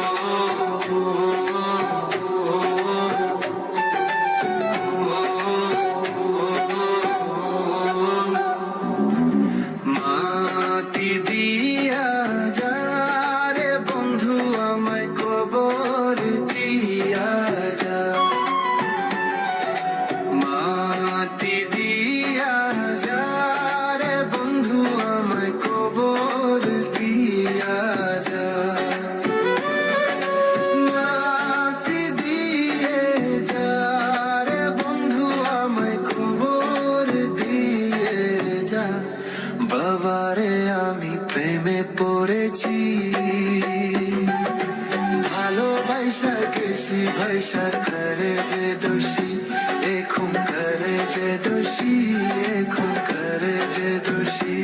Ooh. ভালোবাসা কৃষি ভাইসা করে যে দোষী এখন করে যে দোষী এখন করে যে দোষী।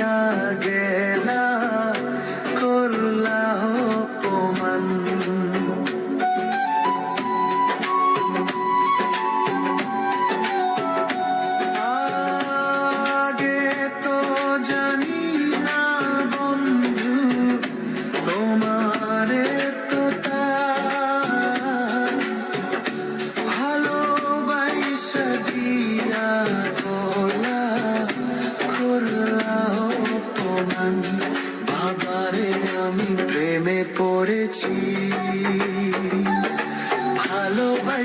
आगे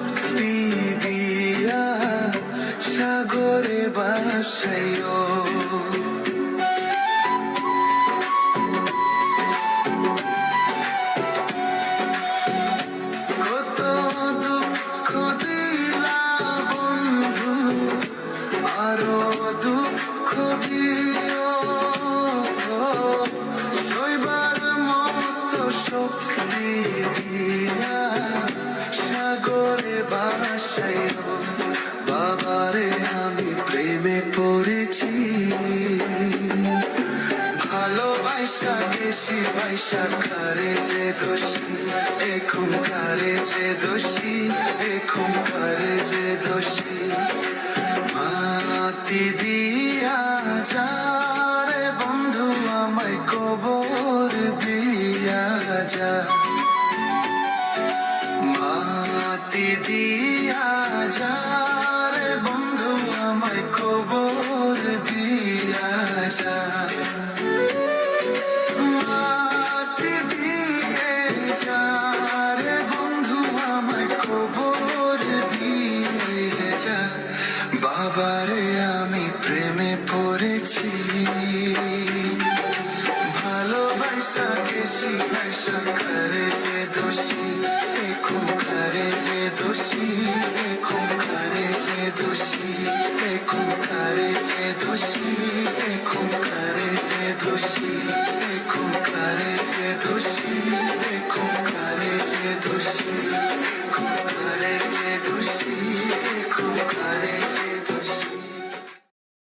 শক্তি দিয়া সাগরে বাসাইও। বেশি পয়সা করে যে দোষী, এখন করে যে দোষী, এখন করে যে দোষী। মাতি দিয়া বন্ধু আমায় কবর দিয়া যা। dreaming.